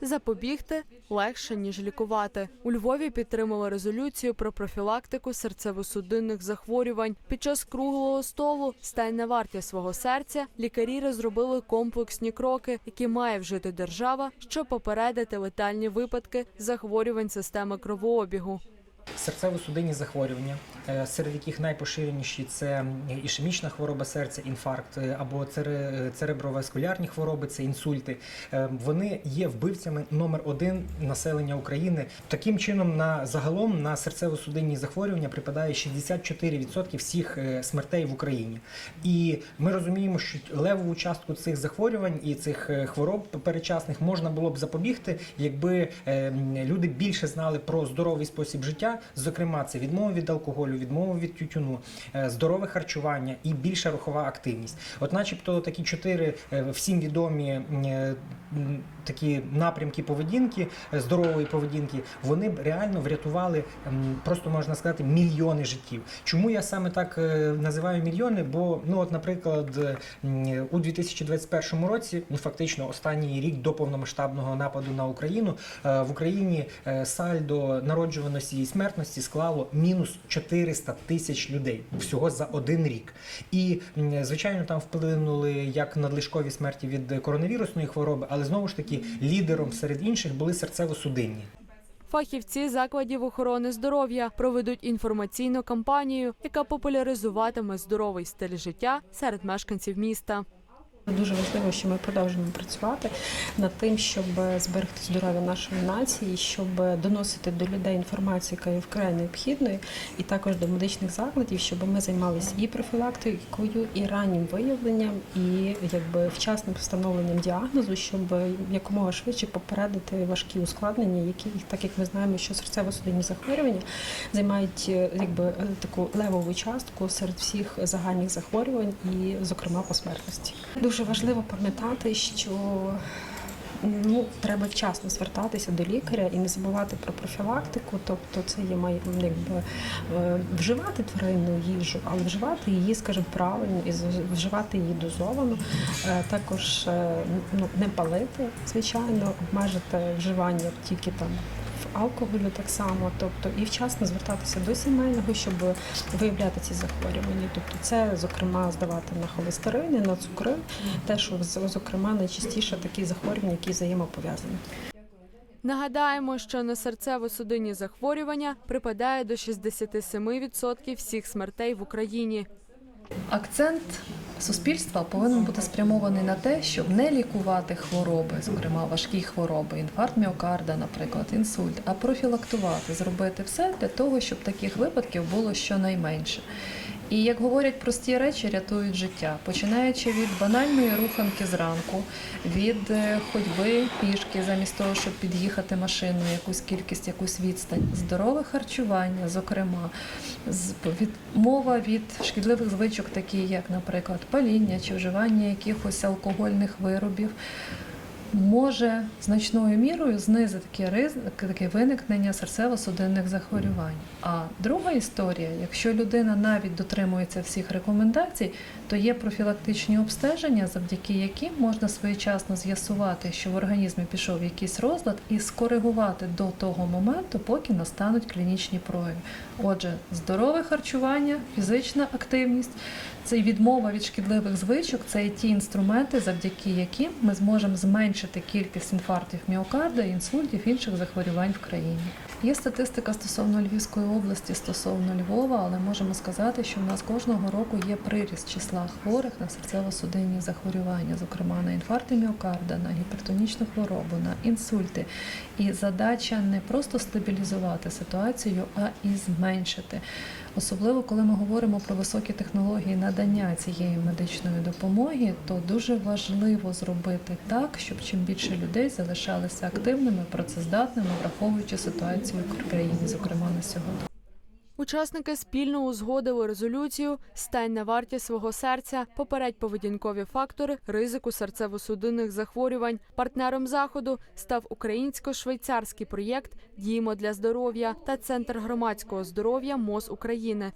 запобігти легше ніж лікувати. У Львові підтримали резолюцію про профілактику серцево-судинних захворювань. Під час круглого столу стань на варті свого серця. Лікарі розробили комплексні кроки, які має вжити держава, щоб попередити летальні випадки захворювань системи кровообігу. Серцево-судинні захворювання, е, серед яких найпоширеніші це ішемічна хвороба серця, інфаркт е, або цере- цереброваскулярні хвороби, це інсульти. Е, Вони є вбивцями номер один населення України. Таким чином, на загалом на серцево-судинні захворювання припадає 64% всіх е, смертей в Україні. І ми розуміємо, що левову частку цих захворювань і цих е, хвороб перечасних можна було б запобігти, якби е, люди більше знали про здоровий спосіб життя. Зокрема, це відмова від алкоголю, відмова від тютюну, е, здорове харчування і більша рухова активність. От, начебто, такі чотири е, всім відомі е, такі напрямки поведінки, здорової поведінки, вони б реально врятували просто можна сказати мільйони життів. Чому я саме так називаю мільйони? Бо, ну от, наприклад, у 2021 році, ну фактично останній рік до повномасштабного нападу на Україну, в Україні сальдо народжуваності і смертності склало мінус 400 тисяч людей всього за один рік. І звичайно, там вплинули як надлишкові смерті від коронавірусної хвороби, але знову ж таки лідером серед інших були серцево-судинні. Фахівці закладів охорони здоров'я проведуть інформаційну кампанію, яка популяризуватиме здоровий стиль життя серед мешканців міста. Дуже важливо, що ми продовжуємо працювати над тим, щоб зберегти здоров'я нашої нації, щоб доносити до людей інформацію, яка є вкрай необхідною, і також до медичних закладів, щоб ми займалися і профілактикою, і раннім виявленням, і якби вчасним встановленням діагнозу, щоб якомога швидше попередити важкі ускладнення, які так як ми знаємо, що серцево-судинні захворювання займають е, якби е, таку левову частку серед всіх загальних захворювань, і, зокрема, по смертності. Дуже важливо пам'ятати, що ну треба вчасно звертатися до лікаря і не забувати про профілактику. Тобто, це є має якби е, вживати тваринну їжу, але вживати її, скажімо, правильно і вживати її дозовано. Е, Також е, ну, не палити, звичайно, обмежити вживання тільки там. Алкоголю так само, тобто і вчасно звертатися до сімейного, щоб виявляти ці захворювання. Тобто, це зокрема здавати на холестерини, на цукри, те, що зокрема найчастіше такі захворювання, які взаємопов'язані. Нагадаємо, що на серцево-судинні захворювання припадає до 67% всіх смертей в Україні. Акцент суспільства повинен бути спрямований на те, щоб не лікувати хвороби, зокрема важкі хвороби, інфаркт міокарда, наприклад, інсульт, а профілактувати, зробити все для того, щоб таких випадків було щонайменше. І як говорять прості речі, рятують життя, починаючи від банальної руханки зранку, від е, ходьби пішки, замість того, щоб під'їхати машиною, якусь кількість, якусь відстань, здорове харчування, зокрема, з- відмова від шкідливих звичок, такі як, наприклад, паління чи вживання якихось алкогольних виробів. Може значною мірою знизити ризик, таке виникнення серцево-судинних захворювань. А друга історія, якщо людина навіть дотримується всіх рекомендацій, то є профілактичні обстеження, завдяки яким можна своєчасно з'ясувати, що в організмі пішов якийсь розлад, і скоригувати до того моменту, поки настануть клінічні прояви. Отже, здорове харчування, фізична активність, це відмова від шкідливих звичок, це і ті інструменти, завдяки яким ми зможемо зменшити кількість інфарктів міокарда, інсультів, інших захворювань в країні. Є статистика стосовно Львівської області, стосовно Львова, але можемо сказати, що в нас кожного року є приріст числа хворих на серцево-судинні захворювання, зокрема на інфаркти міокарда, на гіпертонічну хворобу, на інсульти. І задача не просто стабілізувати ситуацію, а і зменшити. Особливо коли ми говоримо про високі технології надання цієї медичної допомоги, то дуже важливо зробити так, щоб чим більше людей залишалися активними, працездатними, враховуючи ситуацію в зокрема на сьогодні. Учасники спільно узгодили резолюцію Стань на варті свого серця, попередь поведінкові фактори ризику серцево-судинних захворювань. Партнером заходу став українсько-швейцарський проєкт Діємо для здоров'я та Центр громадського здоров'я МОЗ України.